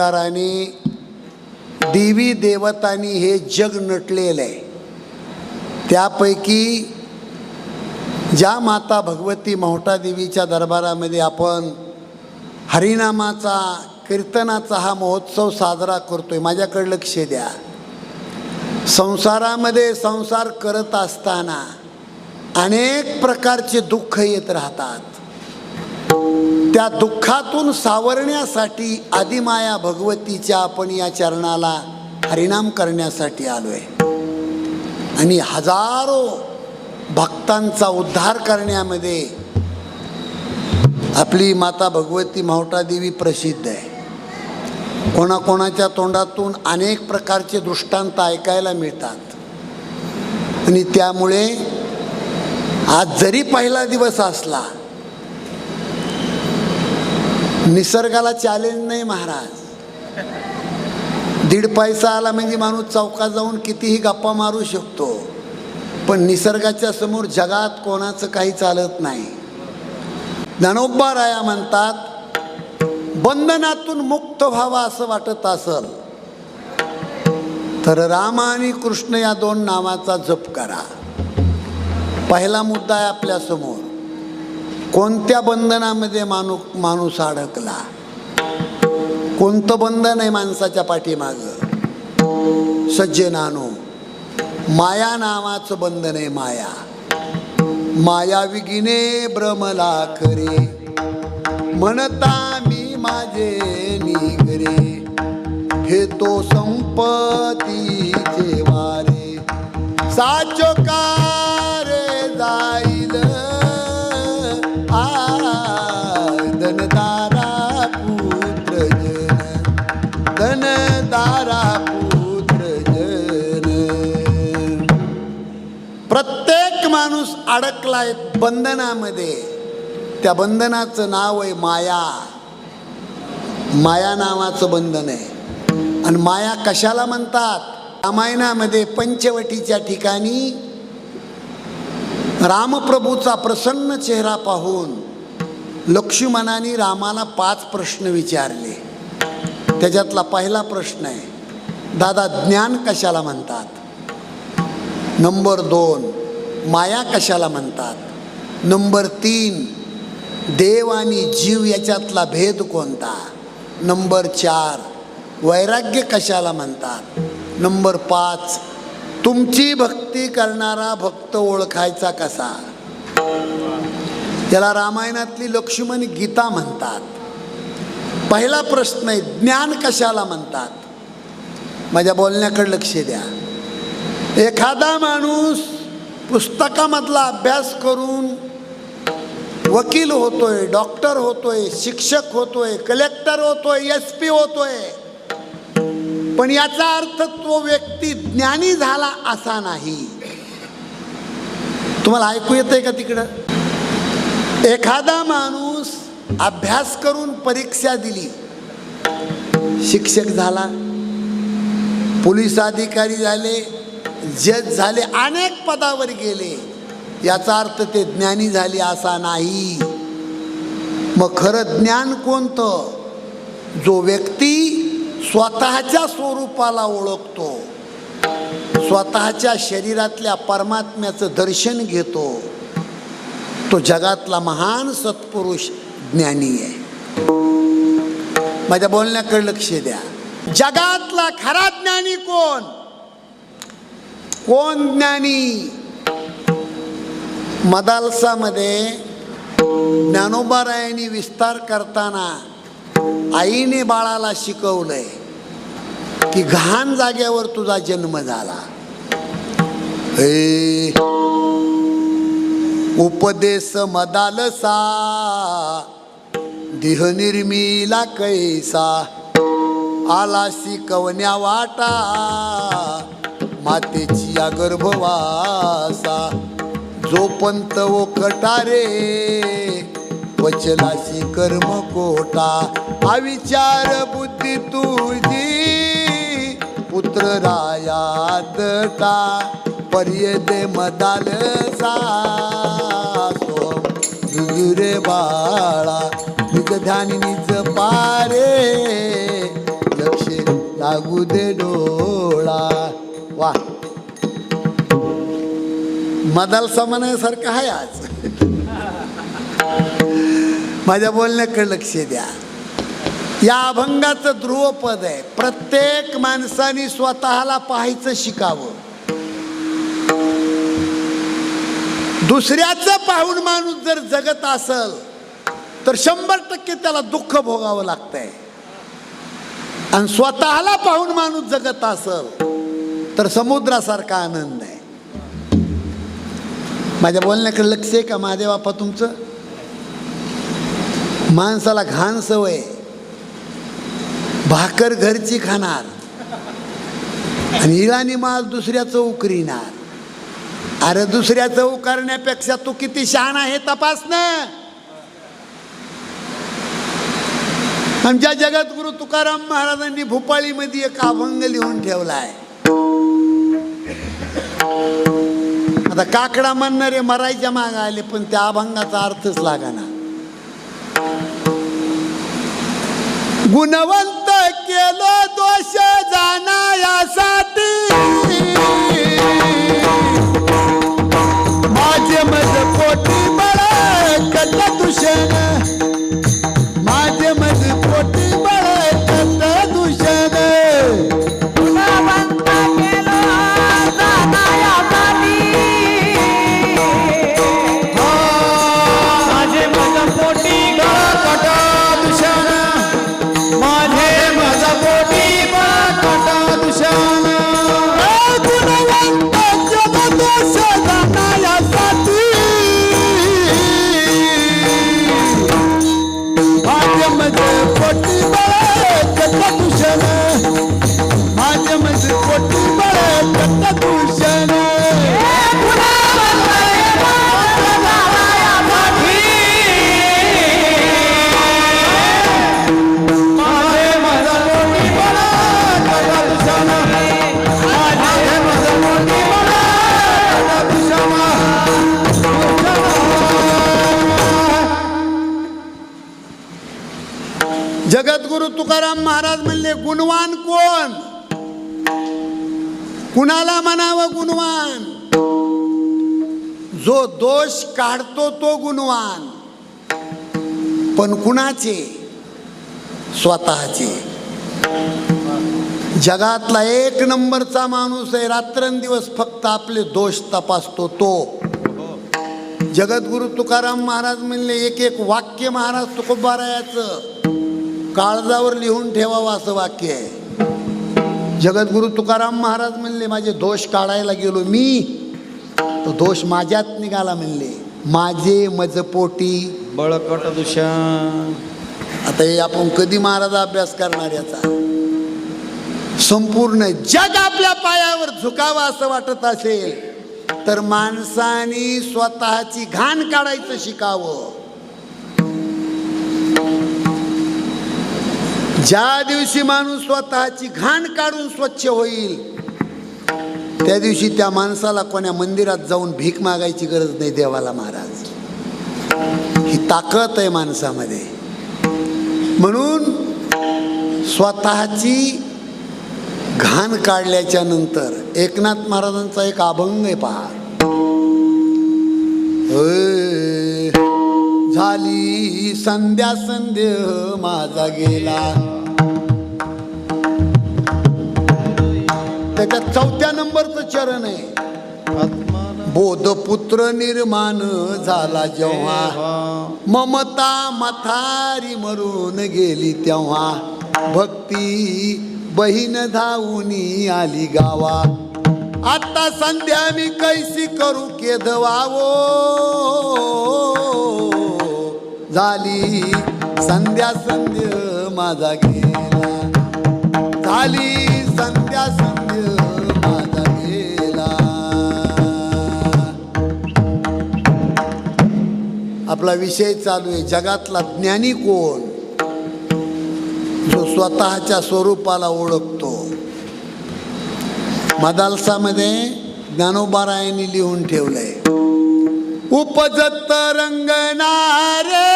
प्रकाराने देवी देवतांनी हे जग नटलेलं आहे. त्यापैकी ज्या माता भगवती मोहटा देवीच्या दरबारामध्ये आपण हरिनामाचा कीर्तनाचा हा महोत्सव साजरा करतोय. माझ्याकडे लक्ष द्या. संसारामध्ये संसार करत असताना अनेक प्रकारचे दुःख येत राहतात. त्या दुःखातून सावरण्यासाठी आदिमाया भगवतीच्या आपण या चरणाला हरिणाम करण्यासाठी आलो आहे आणि हजारो भक्तांचा उद्धार करण्यामध्ये आपली माता भगवती मावटादेवी प्रसिद्ध आहे. कोणाकोणाच्या तोंडातून अनेक प्रकारचे दृष्टांत ऐकायला मिळतात. आणि त्यामुळे आज जरी पहिला दिवस असला निसर्गाला चॅलेंज नाही महाराज. दीड पैसा आला म्हणजे माणूस चौकात जाऊन कितीही गप्पा मारू शकतो. पण निसर्गाच्या समोर जगात कोणाचं काही चालत नाही. ज्ञानोबा राया म्हणतात बंधनातून मुक्त व्हावा असं वाटत असल तर राम आणि कृष्ण या दोन नावाचा जप करा. पहिला मुद्दा आहे आपल्यासमोर कोणत्या बंधनामध्ये माणू माणूस अडकला? कोणतं बंधन आहे माणसाच्या पाठीमागं? सज्जनानो माया नावाचं बंधन आहे माया. माया विगिने भ्रमला करे. म्हणता मी माझे निगरे. हे तो संपतीचे वारे. साचो का माणूस अडकलाय बंधनामध्ये. त्या बंधनाचं नाव आहे माया. माया नावाचं बंधन आहे. आणि माया कशाला म्हणतात? रामायणामध्ये पंचवटीच्या ठिकाणी रामप्रभूचा प्रसन्न चेहरा पाहून लक्ष्मणाने रामाला पाच प्रश्न विचारले. त्याच्यातला पहिला प्रश्न आहे दादा ज्ञान कशाला म्हणतात? नंबर दोन माया कशाला म्हणतात? नंबर तीन देव आणि जीव याच्यातला भेद कोणता? नंबर चार वैराग्य कशाला म्हणतात? नंबर पाच तुमची भक्ती करणारा भक्त ओळखायचा कसा? त्याला रामायणातली लक्ष्मण गीता म्हणतात. पहिला प्रश्न आहे ज्ञान कशाला म्हणतात? माझ्या बोलण्याकडे लक्ष द्या. एखादा माणूस पुस्तकामधला अभ्यास करून वकील होतोय डॉक्टर होतोय शिक्षक होतोय कलेक्टर होतोय एस पी होतोय. पण याचा अर्थ तो व्यक्ती ज्ञानी झाला असा नाही. तुम्हाला ऐकू येतंय का तिकडं? एखादा माणूस अभ्यास करून परीक्षा दिली. शिक्षक झाला. पोलीस अधिकारी झाले. जज झाले अनेक पदावर गेले याचा अर्थ ते ज्ञानी झाले असा नाही. मग खरं ज्ञान कोणतं? जो व्यक्ती स्वतःच्या स्वरूपाला ओळखतो स्वतःच्या शरीरातल्या परमात्म्याचं दर्शन घेतो तो जगातला महान सत्पुरुष ज्ञानी आहे. माझ्या बोलण्याकडे लक्ष द्या. जगातला खरा ज्ञानी कोण? कोण ज्ञानी मदालसामध्ये ज्ञानोबारायांनी विस्तार करताना आईने बाळाला शिकवलंय की घाण जाग्यावर तुझा जन्म झाला. उपदेश मदालसा देह निर्मिला कैसा आला शिकवण्या वाटा. मातेची गर्भवासा. जो पंत कटारे वचलाशी कर्म कोटा. अविचार बुद्धी तुझी पुत्र राया दटा पर्यदे मदाल सासो. बाळा निज ध्यानी निज पारे. लागू दे डोळा. वा. मदाल समण्यासारखं आहे आज. माझ्या बोलण्याकडे लक्ष द्या. या अभंगाचं ध्रुवपद आहे. प्रत्येक माणसाने स्वतःला पाहायचं शिकावं. दुसऱ्याचं पाहून माणूस जर जगत असल तर शंभर टक्के त्याला दुःख भोगावं लागतंय. आणि स्वतःला पाहून माणूस जगत असल तर समुद्रासारखा आनंद आहे. माझ्या बोलण्याकडे लक्ष आहे का माझे बाप्पा तुमचं? माणसाला घाण सवय भाकर घरची खाणार. आणि इराणी माल दुसऱ्याचं उकरीणार अरे दुसऱ्याचं करण्यापेक्षा तू किती शहाण आहे तपास ना आमच्या जगद्गुरु तुकाराम महाराजांनी भोपाळीमध्ये एक अभंग लिहून ठेवला आहे आता काकडा म्हणणारे मरायच्या माग आले पण त्या अभंगाचा अर्थच लागाना. गुणवंत केलं दोष जाणायासाठी. माझे मज पोटी बळ कल्ला तुषण तुकाराम महाराज म्हणले गुणवान कोण? कुणाला म्हणावं गुणवान? जो दोष काढतो तो गुणवान. पण कुणाचे? स्वतःचे. जगातला एक नंबरचा माणूस आहे रात्रंदिवस फक्त आपले दोष तपासतो तो. जगद्गुरु तुकाराम महाराज म्हणले एक एक वाक्य महाराज तुकोबारायाचं. काळजावर लिहून ठेवावं असं वाक्य आहे. जगद्गुरु तुकाराम महाराज म्हणले माझे दोष काढायला गेलो मी तो दोष माझ्यात निघाला म्हणले. माझे मजपोटी बळकट दूषण आता हे आपण कधी महाराज अभ्यास करणार याचा? संपूर्ण जग आपल्या पायावर झुकावं असं वाटत असेल तर माणसाने स्वतःची घाण काढायचं शिकावं. ज्या दिवशी माणूस स्वतःची घाण काढून स्वच्छ होईल त्या दिवशी त्या माणसाला कोण्या मंदिरात जाऊन भीक मागायची गरज नाही देवाला महाराज. ही ताकद आहे माणसामध्ये. म्हणून स्वतःची घाण काढल्याच्या नंतर एकनाथ महाराजांचा एक अभंग आहे पहा. झाली संध्या संध्या माझा गेला. त्याच्यात चौथ्या नंबरचं चरण आहे. बोधपुत्र निर्माण झाला जेव्हा. ममता मथारी मरून गेली तेव्हा. भक्ती बहीण धावूनी आली गावा. आता संध्या मी कैसी करू केदवावो. झाली संध्या संध्य माझा गेला झाली संध्या संध्या आपला विषय चालू आहे जगातला ज्ञानी कोण? जो स्वतःच्या स्वरूपाला ओळखतो. मदालसामध्ये ज्ञानोबारायांनी लिहून ठेवलंय उपजत रंगणारे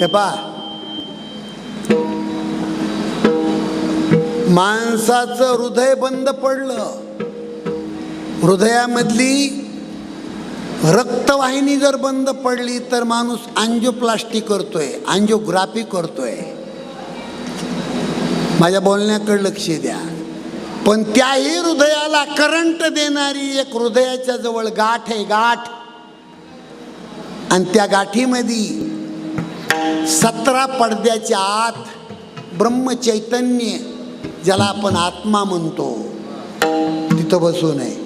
हे पा माणसाचं हृदय बंद पडलं. हृदयामधली रक्तवाहिनी जर बंद पडली तर माणूस अँजिओप्लास्टी करतोय अँजिओग्राफी करतोय. माझ्या बोलण्याकडे लक्ष द्या. पण त्याही हृदयाला करंट देणारी एक हृदयाच्या जवळ गाठ आहे गाठ. आणि त्या गाठीमध्ये सतरा पडद्याच्या आत ब्रह्मचैतन्य ज्याला आपण आत्मा म्हणतो तिथं बसू नये.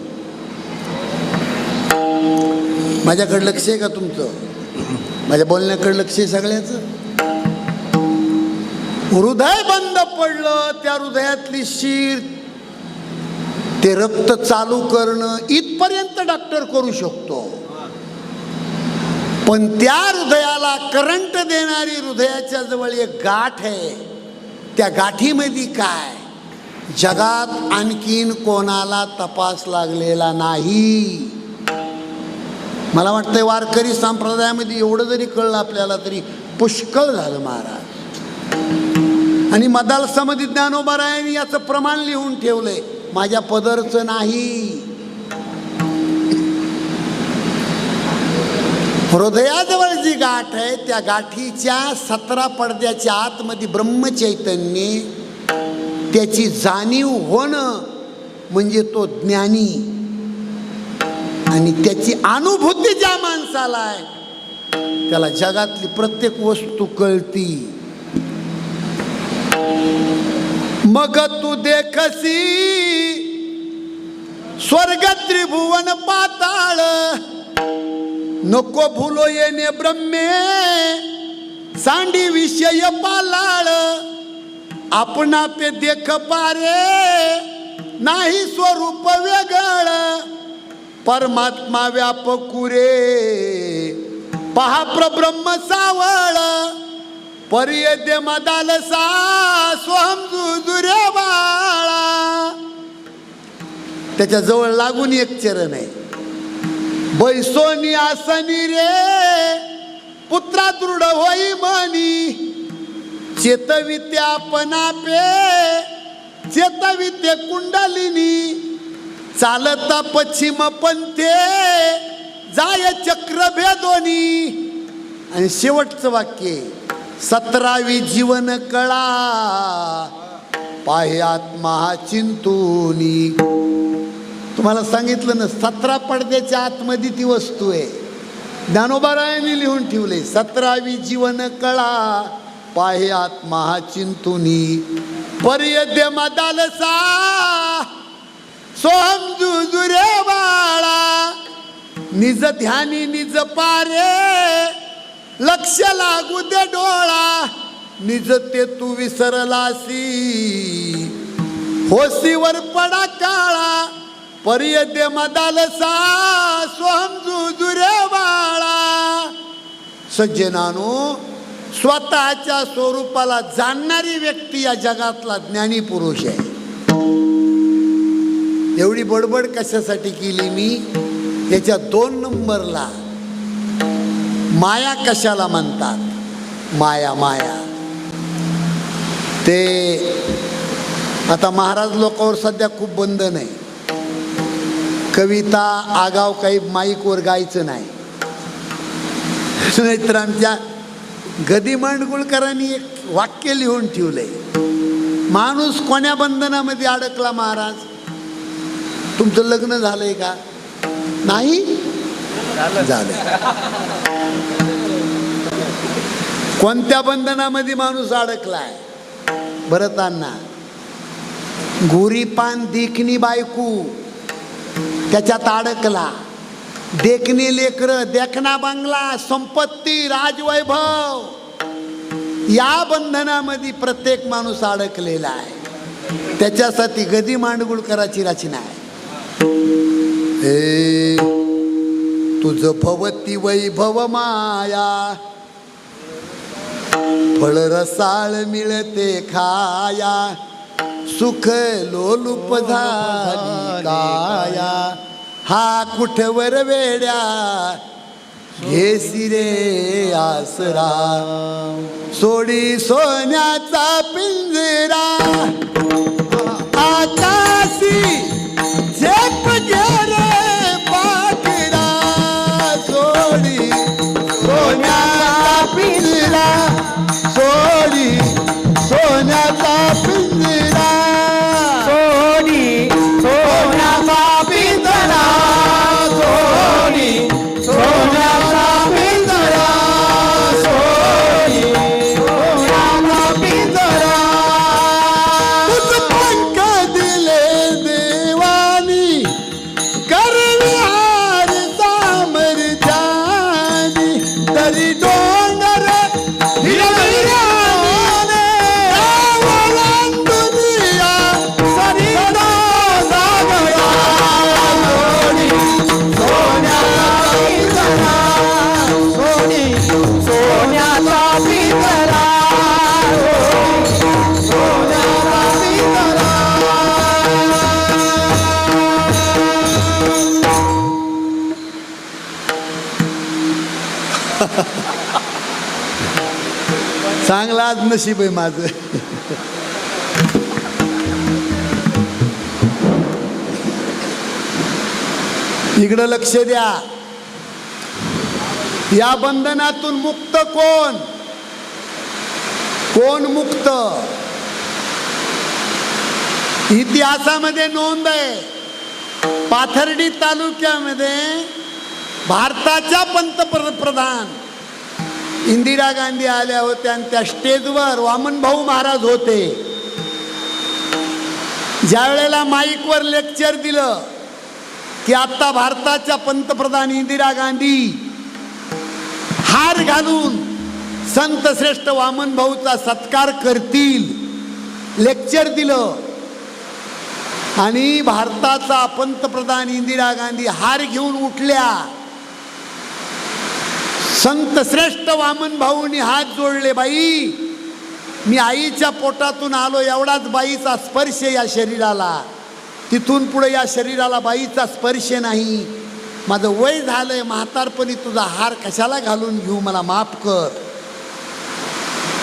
माझ्याकडे लक्ष आहे का तुमचं? माझ्या बोलण्याकडे लक्ष आहे सगळ्याचं? हृदय बंद पडलं त्या हृदयातली शीर ते रक्त चालू करणं इथपर्यंत डॉक्टर करू शकतो. पण त्या हृदयाला करंट देणारी हृदयाच्या जवळ एक गाठ आहे. त्या गाठीमध्ये काय? जगात आणखीन कोणाला तपास लागलेला नाही. मला वाटतंय वारकरी संप्रदायामध्ये एवढं जरी कळलं आपल्याला तरी पुष्कळ झालं महाराज. आणि मदाल समधी ज्ञानोबारायांनी याचं प्रमाण लिहून ठेवलंय. माझ्या पदरचं नाही. हृदयाजवळ जी गाठ आहे त्या गाठीच्या सतरा पडद्याच्या आतमध्ये ब्रह्मचैतन्य त्याची जाणीव होणं म्हणजे तो ज्ञानी. आणि त्याची अनुभूती ज्या माणसाला आहे त्याला जगातली प्रत्येक वस्तू कळती. मग तू देखसी स्वर्ग त्रिभुवन पाताळ नको भूलो येणे ब्रह्मे. सांडी विषय पालाळ. आपणा पे देख पारे. नाही स्वरूप वेगळ. परमात्मा व्यापकुरे पहा प्रब्रह्म सावळ. पर्यद्य मदालसा सा जुजुरे बाळा. त्याच्याजवळ लागून एक चरण आहे. बैसोनी आसनी रे पुत्रा दृढ होई म्हणी. चेतवित्या पनापे चेतवित्य कुंडलिनी. चालता पश्चिम पंथे जाय चक्र भेदोनी आणि शेवटचं वाक्य सतरावी जीवन कळा पाहे आत्मा हा चिंतूनी. तुम्हाला सांगितलं ना सतरा पडद्याच्या आतमध्ये ती वस्तू आहे. ज्ञानोबारायांनी लिहून ठेवले सतरावी जीवन कळा पाहे आत्मा हा चिंतुनी पर्यद्य मदालसा सोहम जुजुरे बाळा. निज ध्यानी निज पारे लक्ष लागू दे डोळा. निज ते तू विसरलासी होसीवर पडा काळा. पर्यद्य मदालसा सोहम बाळा. सज्जनानो स्वतःच्या स्वरूपाला जाणणारी व्यक्ती या जगातला ज्ञानी पुरुष आहे. एवढी बडबड कशासाठी केली मी? याच्या दोन नंबरला माया कशाला म्हणतात? माया माया. ते आता महाराज लोकांवर सध्या खूप बंधन आहे. कविता आगाव काही माईकवर गायचं नाही. नाहीतर आमच्या गदी मांडगुळकरांनी एक वाक्य लिहून ठेवलंय. माणूस कोण्या बंधनामध्ये अडकला महाराज? तुमचं लग्न झालंय का? नाही? झालं कोणत्या बंधनामध्ये माणूस अडकलाय? भरतांना पान देखणी बायकू. त्याच्यात अडकला. देखणी लेकर देखना बंगला संपत्ती राजवैभव. या बंधनामध्ये प्रत्येक माणूस अडकलेला आहे. त्याच्यासाठी गदी मांडगुळकराची रचना आहे तुझ भवती वैभव माया. फळ रसाळ मिळते खाया. सुख लोलुप झाली काया. हा कुठवर वेड्या? घेसी रे आसरा. सोडी सोन्याचा पिंजरा. आकाशी झेप गेले पाखरा. सोडी सोन्याचा पिंजरा. सोडी सोन्याचा चांगला आज नशीब आहे माझं. इकडं लक्ष द्या. या बंधनातून मुक्त कोण? कोण मुक्त? इतिहासामध्ये नोंद आहे. पाथर्डी तालुक्यामध्ये भारताच्या पंतप्रधान इंदिरा गांधी आल्या होत्या आणि त्या स्टेजवर वामनभाऊ महाराज होते. ज्या वेळेला माईकवर लेक्चर दिलं की आत्ता भारताच्या पंतप्रधान इंदिरा गांधी हार घालून संत श्रेष्ठ वामन भाऊचा सत्कार करतील लेक्चर दिलं. आणि भारताचा पंतप्रधान इंदिरा गांधी हार घेऊन उठल्या. संत श्रेष्ठ वामन भाऊनी हात जोडले बाई. मी आईच्या पोटातून आलो एवढाच बाईचा स्पर्श या शरीराला. तिथून पुढे या शरीराला बाईचा स्पर्श नाही. माझं वय झालंय म्हातारपणी तुझा हार कशाला घालून घेऊ मला माफ कर.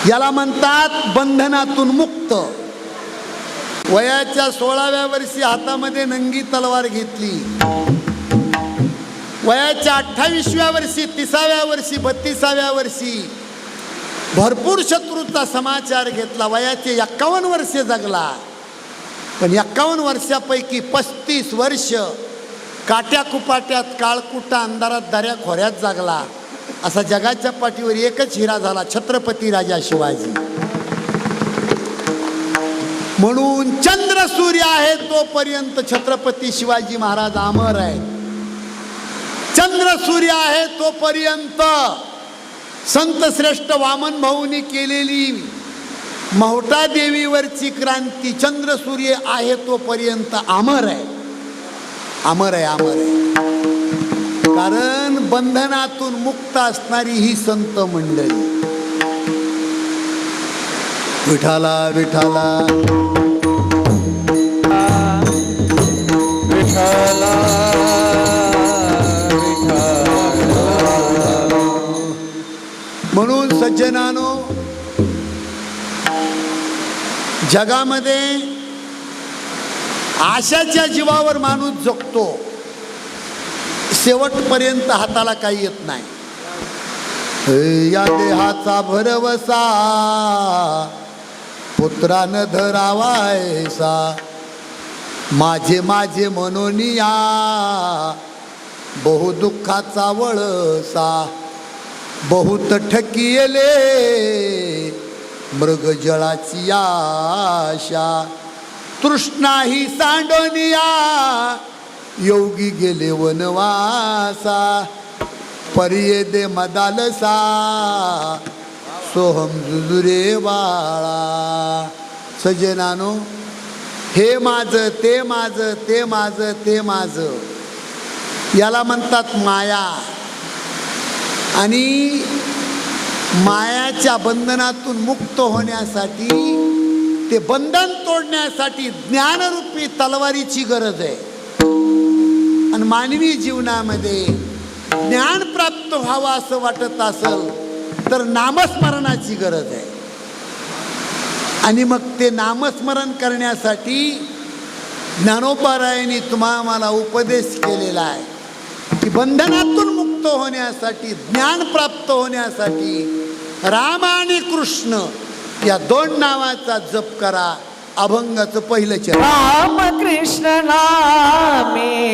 याला म्हणतात बंधनातून मुक्त. वयाच्या सोळाव्या वर्षी हातामध्ये नंगी तलवार घेतली. वयाच्या अठ्ठावीसव्या वर्षी तिसाव्या वर्षी बत्तीसाव्या वर्षी भरपूर शत्रूचा समाचार घेतला. वयाचे एक्कावन्न वर्षे जगला. पण एक्कावन्न वर्षापैकी पस्तीस वर्ष काट्या कुपाट्यात काळकुटा अंधारात दऱ्या खोऱ्यात जागला. असा जगाच्या पाठीवर एकच हिरा झाला छत्रपती राजा शिवाजी. म्हणून चंद्र सूर्य आहे तोपर्यंत छत्रपती शिवाजी महाराज अमर आहेत. चंद्र सूर्य आहे तोपर्यंत संत श्रेष्ठ वामन भाऊनी केलेली महोटा देवीवरची क्रांती चंद्र सूर्य आहे तोपर्यंत अमर आहे. अमर आहे अमर आहे. कारण बंधनातून मुक्त असणारी ही संत मंडळी. विठाला विठाला म्हणून सज्जनानो जगामध्ये आशाच्या जीवावर माणूस जगतो शेवटपर्यंत हाताला काही येत नाही. या देहाचा भरवसा पुत्रानं धरावायसा माझे माझे मनोनिया बहु दुःखाचा वळसा. बहुत ठकियले मृगजळाची आशा. तृष्णा ही सांडोनिया योगी गेले वनवासा. पर्ये दे मदालसा सोहम जुजुरे बाळा सजनानो हे माझं ते माझं ते माझं ते माझं. याला म्हणतात माया. आणि मायाच्या बंधनातून मुक्त होण्यासाठी ते बंधन तोडण्यासाठी ज्ञानरूपी तलवारीची गरज आहे. आणि मानवी जीवनामध्ये ज्ञान प्राप्त व्हावं असं वाटत असेल तर नामस्मरणाची गरज आहे. आणि मग ते नामस्मरण करण्यासाठी ज्ञानोपारायणी तुम्हा मला उपदेश केलेला आहे की बंधनातून मुक्त मुक्त होण्यासाठी ज्ञान प्राप्त होण्यासाठी राम आणि कृष्ण या दोन नावाचा जप करा. अभंगाचं पहिलं चरण. राम कृष्ण नामे